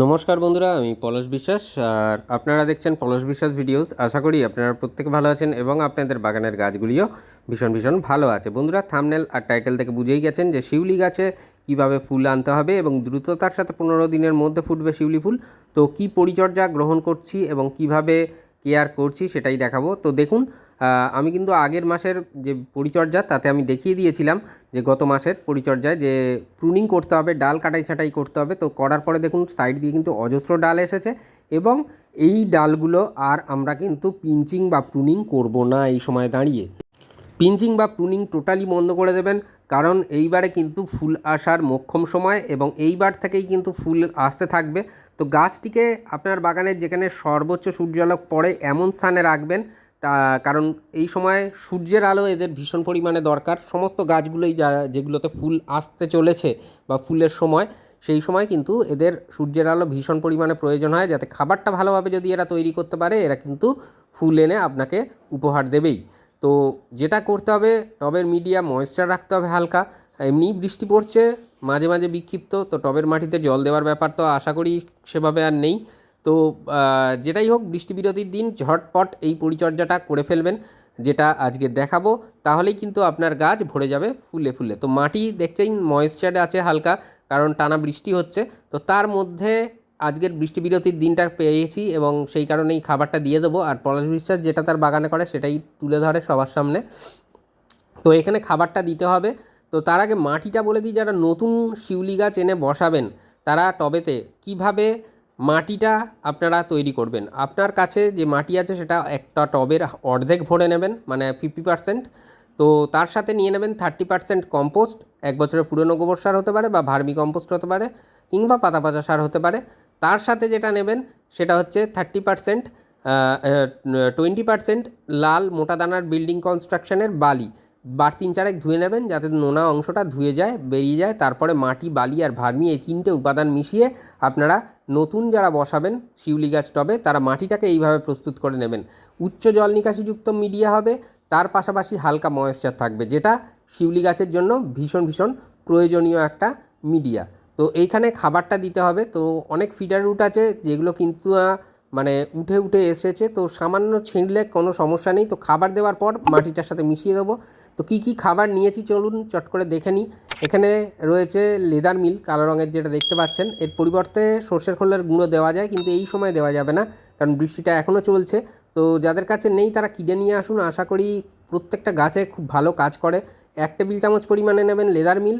নমস্কার বন্ধুরা, আমি পলাশ বিশ্বাস, আর আপনারা দেখছেন পলাশ বিশ্বাস ভিডিওস। আশা করি আপনারা প্রত্যেকে ভালো আছেন এবং আপনাদের বাগানের গাছগুলিও ভীষণ ভীষণ ভালো আছে। বন্ধুরা থামনেল আর টাইটেল থেকে বুঝেই গেছেন যে শিউলি গাছে কীভাবে ফুল আনতে হবে এবং দ্রুততার সাথে পনেরো দিনের মধ্যে ফুটবে শিউলি ফুল। তো কি পরিচর্যা গ্রহণ করছি এবং কীভাবে কেয়ার করছি সেটাই দেখাবো। তো দেখুন আমি কিন্তু আগের মাসের যে পরিচর্যা, তাতে আমি দেখিয়ে দিয়েছিলাম যে গত মাসের পরিচর্যায় যে প্রুনিং করতে হবে, ডাল কাটাই ছাটাই করতে হবে। তো করার পরে দেখুন সাইড দিয়ে কিন্তু অজস্র ডাল এসেছে এবং এই ডালগুলো আর আমরা কিন্তু পিঞ্চিং বা প্রুনিং করব না এই সময় দাঁড়িয়ে। পিঞ্চিং বা প্রুনিং টোটালি বন্ধ করে দেবেন, কারণ এইবারে কিন্তু ফুল আসার মোক্ষম সময় এবং এইবার থেকেই কিন্তু ফুল আসতে থাকবে। তো গাছটিকে আপনার বাগানের যেখানে সর্বোচ্চ সূর্যালোক পড়ে, এমন স্থানে রাখবেন তা, কারণ এই সময় সূর্যের আলো এদের ভীষণ পরিমাণে দরকার। সমস্ত গাছগুলোই যা, যেগুলোতে ফুল আসতে চলেছে বা ফুলের সময়, সেই সময় কিন্তু এদের সূর্যের আলো ভীষণ পরিমাণে প্রয়োজন হয় যাতে খাবারটা ভালোভাবে যদি এরা তৈরি করতে পারে, এরা কিন্তু ফুল এনে আপনাকে উপহার দেবেই। তো যেটা করতে হবে, টবের মিডিয়া ময়েশ্চার রাখতে হবে হালকা। এমনি বৃষ্টি পড়ছে, মাঝে মাঝে বিক্ষিপ্ত, তো টবের মাটিতে জল দেওয়ার ব্যাপার তো আশা করি সেভাবে আর নেই। তো যেটাই হোক বৃষ্টি বিরতির দিন, ঝটপট এই পরিচর্যাটা করে ফেলবেন, যেটা আজকে দেখাবো, তাহলেই কিন্তু আপনার গাছ ভরে যাবে ফুলে ফুলে। তো মাটি দেখছেই ময়েশ্চার আছে হালকা, কারণ টানা বৃষ্টি হচ্ছে, তো তার মধ্যে আজকের বৃষ্টি বিরতির দিনটা পেয়েছি এবং সেই কারণেই খাবারটা দিয়ে দেবো, আর পলাশ বিশ্বাস যেটা তার বাগানে করে সেটাই তুলে ধরে সবার সামনে। তো এখানে খাবারটা দিতে হবে, তো তার আগে মাটিটা বলে দিই, যারা নতুন শিউলি গাছ এনে বসাবেন, তারা টবেতে কীভাবে মাটিটা আপনারা তৈরি করবেন। আপনার কাছে যে মাটি আছে সেটা একটা টবের অর্ধেক ভরে নেবেন মানে ফিফটি পার্সেন্ট তো তার সাথে নিয়ে নেবেন থার্টি পার্সেন্ট কম্পোস্ট এক বছরের পুরনো গোবর সার হতে পারে বা ভার্মি কম্পোস্ট হতে পারে কিংবা পাতা পচা সার হতে পারে। তার সাথে যেটা নেবেন সেটা হচ্ছে থার্টি পার্সেন্ট টোয়েন্টি পার্সেন্ট লাল মোটা দানার বিল্ডিং কনস্ট্রাকশনের বালি। বার তিন চারেক ধুয়ে নেবেন যাতে নোনা অংশটা ধুয়ে যায়, বেরিয়ে যায়। তারপরে মাটি, বালি আর ভার্মি এই তিনটে উপাদান মিশিয়ে আপনারা নতুন যারা বসাবেন শিউলি গাছ টবে, তারা মাটিটাকে এইভাবে প্রস্তুত করে নেবেন। উচ্চ জল নিকাশিযুক্ত মিডিয়া হবে, তার পাশাপাশি হালকা ময়েশ্চার থাকবে, যেটা শিউলি গাছের জন্য ভীষণ ভীষণ প্রয়োজনীয় একটা মিডিয়া। তো এইখানে খাবারটা দিতে হবে, তো অনেক ফিডার রুট আছে, যেগুলো কিন্তু মানে উঠে উঠে এসেছে, তো সামান্য ছিঁড়লে কোনো সমস্যা নেই। তো খাবার দেওয়ার পর মাটিটার সাথে মিশিয়ে দেবো। তো কী কী খাবার নিয়েছি চলুন চট করে দেখে নিই। এখানে রয়েছে লেদার মিল, কালো রঙের যেটা দেখতে পাচ্ছেন। এর পরিবর্তে সর্ষের খোলের গুঁড়ো দেওয়া যায়, কিন্তু এই সময় দেওয়া যাবে না, কারণ বৃষ্টিটা এখনও চলছে। তো যাদের কাছে নেই, তারা কিনে নিয়ে আসুন। আশা করি প্রত্যেকটা গাছে খুব ভালো কাজ করে। এক টেবিল চামচ পরিমাণে নেবেন লেদার মিল।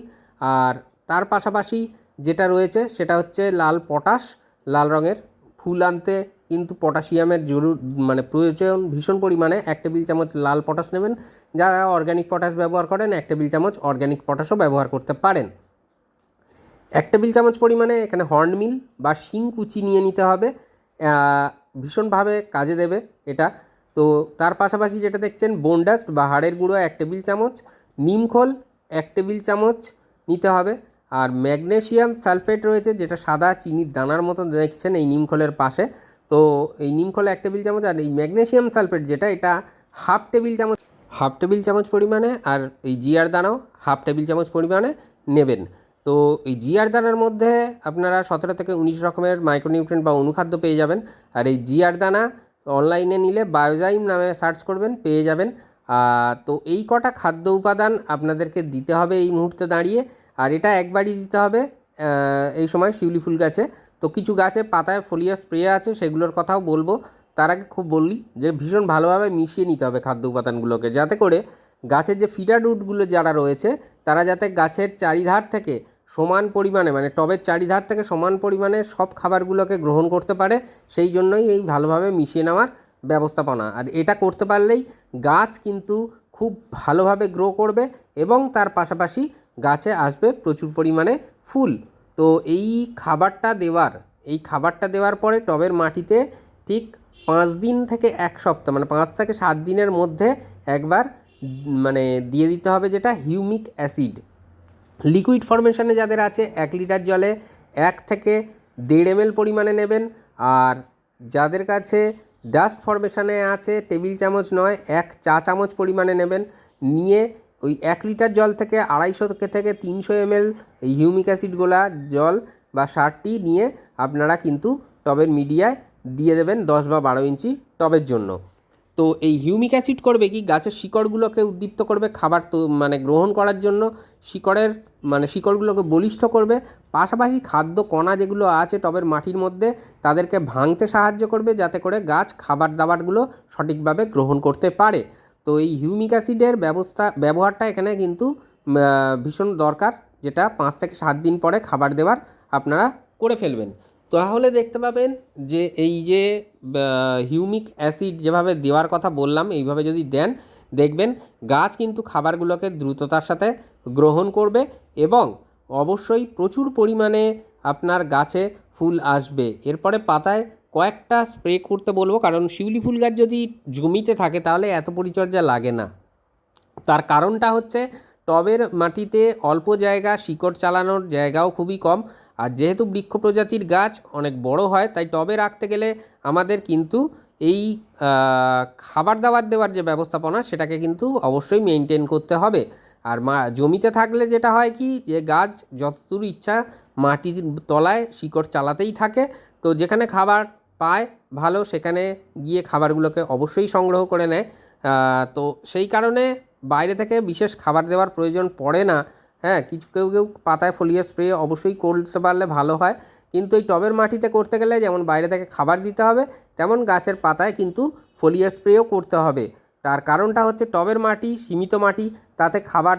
আর তার পাশাপাশি যেটা রয়েছে, সেটা হচ্ছে লাল পটাশ, লাল রঙের। ফুল আনতে কিন্তু পটাশিয়ামের জরুর মানে প্রয়োজন ভীষণ পরিমাণে। এক টেবিল চামচ লাল পটাশ নেবেন। যারা অর্গ্যানিক পটাশ ব্যবহার করেন, এক টেবিল চামচ অর্গ্যানিক পটাশও ব্যবহার করতে পারেন। এক টেবিল চামচ পরিমাণে এখানে হর্ন মিল বা শিংকুচি নিয়ে নিতে হবে। ভীষণভাবে কাজে দেবে এটা। তো তার পাশাপাশি যেটা দেখছেন বোনডাস্ট বা হাড়ের গুঁড়ো এক টেবিল চামচ নিমখোল এক টেবিল চামচ নিতে হবে। আর ম্যাগনেশিয়াম সালফেট রয়েছে, যেটা সাদা চিনির দানার মতো দেখছেন এই নিমখোলের পাশে। তো এই নিমখোল এক টেবিল চামচ আর এই ম্যাগনেশিয়াম সালফেট যেটা, এটা হাফ টেবিল চামচ হাফ টেবিল চামচ পরিমাণে আর এই জিয়ার দানাও হাফ টেবিল চামচ পরিমাণে নেবেন। তো এই জিআর দানার মধ্যে আপনারা সতেরো থেকে উনিশ রকমের মাইক্রোনিউট্রেন্ট বা অনুখাদ্য পেয়ে যাবেন। আর এই জিআর দানা অনলাইনে নিলে বায়োজাইম নামে সার্চ করবেন, পেয়ে যাবেন। তো এই কটা খাদ্য উপাদান আপনাদেরকে দিতে হবে এই মুহূর্তে দাঁড়িয়ে। আর এটা একবারই দিতে হবে এই সময় শিউলি ফুল গাছে। তো কিছু গাছে পাতায় ফোলিয়া স্প্রে আছে, সেগুলোর কথাও বলব। তার আগে খুব বললি যে ভীষণ ভালোভাবে মিশিয়ে নিতে হবে খাদ্য উপাদানগুলোকে, যাতে করে গাছের যে ফিডার রুটগুলো যারা রয়েছে, তারা যাতে গাছের চারিধার থেকে সমান পরিমাণে মানে টবের চারিধার থেকে সমান পরিমাণে সব খাবারগুলোকে গ্রহণ করতে পারে, সেই জন্যই এই ভালোভাবে মিশিয়ে নেওয়ার ব্যবস্থাপনা। আর এটা করতে পারলেই গাছ কিন্তু খুব ভালোভাবে গ্রো করবে এবং তার পাশাপাশি গাছে আসবে প্রচুর পরিমাণে ফুল। তো এই খাবারটা দেওয়ার, এই খাবারটা দেওয়ার পরে টবের মাটিতে ঠিক পাঁচ দিন থেকে এক সপ্তাহ মানে পাঁচ থেকে সাত দিনের মধ্যে একবার মানে দিয়ে দিতে হবে যেটা হিউমিক অ্যাসিড। লিকুইড ফরমেশনে যাদের আছে, এক লিটার জলে এক থেকে দেড় এমএল পরিমাণে নেবেন। আর যাদের কাছে ডাস্ট ফরমেশনে আছে, টেবিল চামচ নয়, এক চা চামচ পরিমাণে নেবেন। নিয়ে ওই এক লিটার জল থেকে আড়াইশো থেকে তিনশো এমএল এই হিউমিক অ্যাসিড গোলা জল বা সারটি নিয়ে আপনারা কিন্তু টবের মিডিয়ায় দিয়ে দেবেন দশ বা বারো ইঞ্চি টবের জন্য। তো এই হিউমিক অ্যাসিড করবে কি? গাছের শিকড়গুলোকে উদ্দীপ্ত করবে খাবার তো মানে গ্রহণ করার জন্য। শিকড়ের মানে শিকড়গুলোকে বলিষ্ঠ করবে। পাশাপাশি খাদ্য কণা যেগুলো আছে টবের মাটির মধ্যে, তাদেরকে ভাঙতে সাহায্য করবে যাতে করে গাছ খাবার দাবারগুলো সঠিকভাবে গ্রহণ করতে পারে। তো এই হিউমিক অ্যাসিডের ব্যবস্থা, ব্যবহারটা এখানে কিন্তু ভীষণ দরকার। যেটা পাঁচ থেকে সাত দিন পরে খাবার দেওয়ার আপনারা করে ফেলবেন। তাহলে দেখতে পাবেন যে এই যে হিউমিক অ্যাসিড যেভাবে দেওয়ার কথা বললাম, এইভাবে যদি দেন, দেখবেন গাছ কিন্তু খাবারগুলোকে দ্রুততার সাথে গ্রহণ করবে এবং অবশ্যই প্রচুর পরিমাণে আপনার গাছে ফুল আসবে। এরপরে পাতায় কয়েকটা স্প্রে করতে বলব, কারণ শিউলি ফুল গাছ যদি জমিতে থাকে, তাহলে এত পরিচর্যা লাগে না। তার কারণটা হচ্ছে টবের মাটিতে অল্প জায়গা, শিকড় চালানোর জায়গাও খুবই কম। আর যেহেতু বৃক্ষ প্রজাতির গাছ অনেক বড় হয়, তাই টবে রাখতে গেলে আমাদের কিন্তু এই খাবার দাবার দেওয়ার যে ব্যবস্থাপনা, সেটাকে কিন্তু অবশ্যই মেনটেন করতে হবে। আর মা, জমিতে থাকলে যেটা হয় কি, যে গাছ যতদূর ইচ্ছা মাটির তলায় শিকড় চালাতেই থাকে। তো যেখানে খাবার পায় ভালো, সেখানে গিয়ে খাবারগুলোকে অবশ্যই সংগ্রহ করে নেয়। তো সেই কারণে বাইরে থেকে বিশেষ খাবার দেওয়ার প্রয়োজন পড়ে না। হ্যাঁ কিছু কেউ কেউ পাতায় ফলিয়ার স্প্রে অবশ্যই করতে পারলে ভালো হয়। কিন্তু এই টবের মাটিতে করতে গেলে যেমন বাইরে থেকে খাবার দিতে হবে, তেমন গাছের পাতায় কিন্তু ফলিয়ার স্প্রেও করতে হবে। তার কারণটা হচ্ছে টবের মাটি, সীমিত মাটি, তাতে খাবার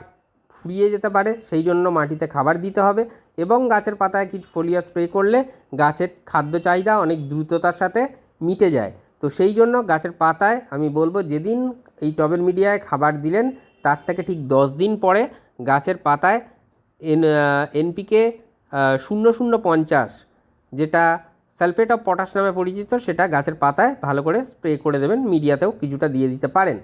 ফুরিয়ে যেতে পারে, সেই জন্য মাটিতে খাবার দিতে হবে এবং গাছের পাতায় কিছু ফলিয়ার স্প্রে করলে গাছের খাদ্য চাহিদা অনেক দ্রুততার সাথে মিটে যায়। তো সেই জন্য গাছের পাতায় আমি বলব যেদিন এই টবের মিডিয়ায় খাবার দিলেন, তার থেকে ঠিক দশ দিন পরে গাছের পাতায় এন এনপিকে শূন্য শূন্য পঞ্চাশ যেটা সালফেট অফ পটাশ নামে পরিচিত, সেটা গাছের পাতায় ভালো করে স্প্রে করে দেবেন, মিডিয়াতেও কিছুটা দিয়ে দিতে পারেন।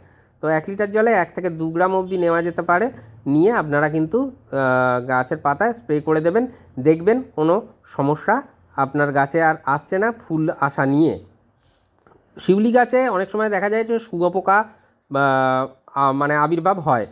তো এক লিটার জলে এক থেকে দু গ্রাম অবধি নেওয়া যেতে পারে, নিয়ে আপনারা কিন্তু গাছের পাতায় স্প্রে করে দেবেন, দেখবেন কোনো সমস্যা আপনার গাছে আর আসছে না ফুল আসা নিয়ে। শিউলি গাছে অনেক সময় দেখা যায় যে শুয়োপোকা মানে আবির্ভাব হয়।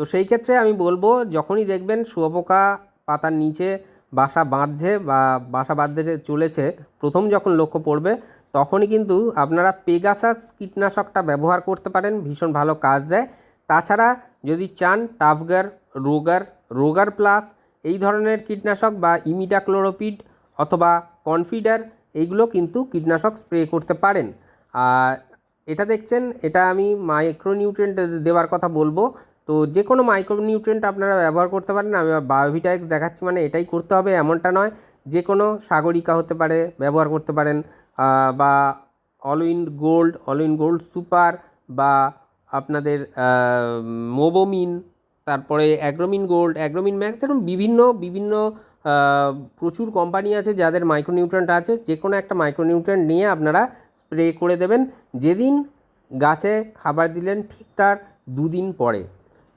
তো সেই ক্ষেত্রে আমি বলব, যখনই দেখবেন শুয়োপোকা পাতার নিচে বাসা বাঁধছে বা বাসা বাঁধতে চলেছে, প্রথম যখন লক্ষ্য পড়বে, তখনই কিন্তু আপনারা পেগাসাস কীটনাশকটা ব্যবহার করতে পারেন, ভীষণ ভালো কাজ দেয়। তাছাড়া যদি চান টাফগার, রোগার রোগার প্লাস এই ধরনের কীটনাশক বা ইমিডাক্লোরোপিড অথবা কনফিডার, এইগুলো কিন্তু কীটনাশক স্প্রে করতে পারেন। আর এটা দেখছেন, এটা আমি মাইক্রোনিউট্রেন্ট দেওয়ার কথা বলব। তো যে কোনো মাইক্রোনিউট্রেন্ট আপনারা ব্যবহার করতে পারেন, আমি বায়োভিটাক্স দেখাচ্ছি মানে এটাই করতে হবে, এমনটা নয়। যে কোনো সাগরিকা হতে পারে, ব্যবহার করতে পারেন। বা Allwin Gold Allwin Gold super বা আপনাদের মোবোমিন তারপরে অ্যাগ্রোমিন গোল্ড অ্যাগ্রোমিন ম্যাক্স এরকম বিভিন্ন বিভিন্ন প্রচুর কোম্পানি আছে যাদের মাইক্রোনিউট্রেন্ট আছে। যে কোনো একটা মাইক্রোনিউট্রেন্ট নিয়ে আপনারা স্প্রে করে দেবেন। যেদিন গাছে খাবার দিলেন ঠিক তার দুদিন পরে।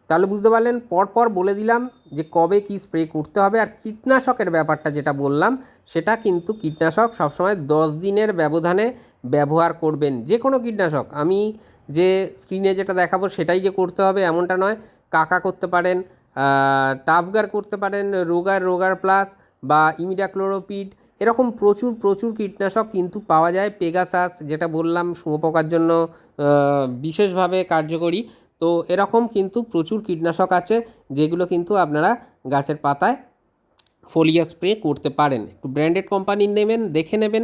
তাহলে বুঝতে পারলেন, পরপর বলে দিলাম যে কবে কি স্প্রে করতে হবে আর কীটনাশকের ব্যাপারটা যেটা বললাম, সেটা কিন্তু কীটনাশক সবসময় দশ দিনের ব্যবধানে ব্যবহার করবেন। যে কোনো কীটনাশক, আমি যে স্ক্রিনে যেটা দেখাবো সেটাই যে করতে হবে এমনটা নয়। কাকা করতে পারেন টাফগার করতে পারেন রোগার রোগার প্লাস বা ইমিডাক্লোরোপিড এরকম প্রচুর প্রচুর কীটনাশক কিন্তু পাওয়া যায়। পেগাসাস যেটা বললাম, শুঁয়োপোকার জন্য বিশেষভাবে কার্যকরী। তো এরকম কিন্তু প্রচুর কীটনাশক আছে, যেগুলো কিন্তু আপনারা গাছের পাতায় ফোলিয়া স্প্রে করতে পারেন। একটু ব্র্যান্ডেড কোম্পানির নেবেন, দেখে নেবেন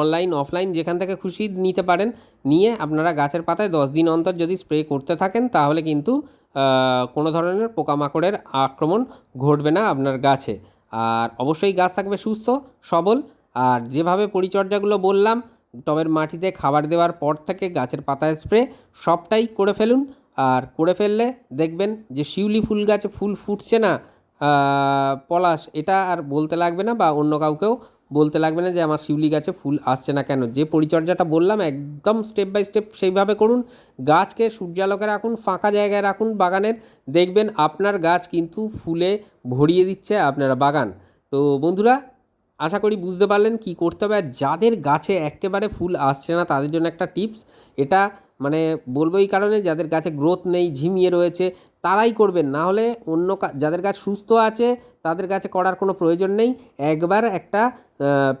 অনলাইন, অফলাইন, যেখান থেকে খুশি নিতে পারেন। নিয়ে আপনারা গাছের পাতায় দশ দিন অন্তর যদি স্প্রে করতে থাকেন, তাহলে কিন্তু কোনো ধরনের পোকামাকড়ের আক্রমণ ঘটবে না আপনার গাছে। আর অবশ্যই গাছ থাকবে সুস্থ, সবল। আর যেভাবে পরিচর্যাগুলো বললাম, টবের মাটিতে খাবার দেওয়ার পর থেকে গাছের পাতায় স্প্রে সবটাই করে ফেলুন। আর করে ফেললে দেখবেন যে শিউলি ফুল গাছে ফুল ফুটছে না পলাশ, এটা আর বলতে লাগবে না বা অন্য কাউকেও বলতে লাগবে না যে আমার শিউলি গাছে ফুল আসছে না কেন? যে পরিচর্যাটা বললাম, একদম স্টেপ বাই স্টেপ সেইভাবে করুন। গাছকে সূর্যালোকে রাখুন, ফাঁকা জায়গায় রাখুন বাগানের। দেখবেন আপনার গাছ কিন্তু ফুলে ভরিয়ে দিচ্ছে আপনারা বাগান। তো বন্ধুরা, আশা করি বুঝতে পারলেন কি করতে হবে। আর যাদের গাছে একেবারে ফুল আসছে না, তাদের জন্য একটা টিপস এটা মানে বলব এই কারণে যাদের গাছে গ্রোথ নেই, ঝিমিয়ে রয়েছে, তারাই করবেন। না হলে অন্য যাদের গাছ সুস্থ আছে, তাদের কাছে করার কোনো প্রয়োজন নেই। একবার একটা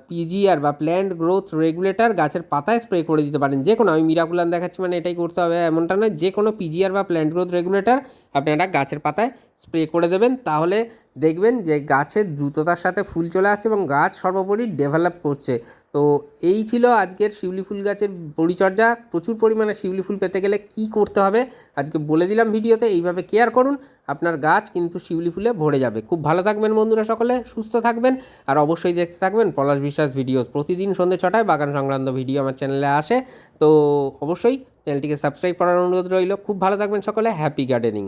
পিজিআর বা প্ল্যান্ট গ্রোথ রেগুলেটর গাছের পাতায় স্প্রে করে দিতে পারেন। যে কোনো, আমি মিরাকুলান দেখাচ্ছি মানে এটাই করতে হবে, এমনটা নয়। যে কোনো পিজিআর বা প্ল্যান্ট গ্রোথ রেগুলেটর আপনারা গাছের পাতায় স্প্রে করে দেবেন, তাহলে দেখবেন যে গাছের দ্রুততার সাথে ফুল চলে আসছে এবং গাছ সর্বোপরি ডেভেলপ করছে। তো এই ছিল আজকের শিউলি ফুল গাছের পরিচর্যা। প্রচুর পরিমাণে শিউলি ফুল পেতে গেলে কি করতে হবে আজকে বলে দিলাম ভিডিওতে। এইভাবে কেয়ার করুন, আপনার গাছ কিন্তু শিউলি ফুলে ভরে যাবে। খুব ভালো থাকবেন বন্ধুরা সকলে, সুস্থ থাকবেন। আর অবশ্যই দেখতে থাকবেন পলাশ বিশ্বাস ভিডিওস প্রতিদিন সন্ধ্যে ছটায় বাগান সংক্রান্ত ভিডিও আমার চ্যানেলে আসে। তো অবশ্যই চ্যানেলটিকে সাবস্ক্রাইব করার অনুরোধ রইল। খুব ভালো থাকবেন সকলে হ্যাপি গার্ডেনিং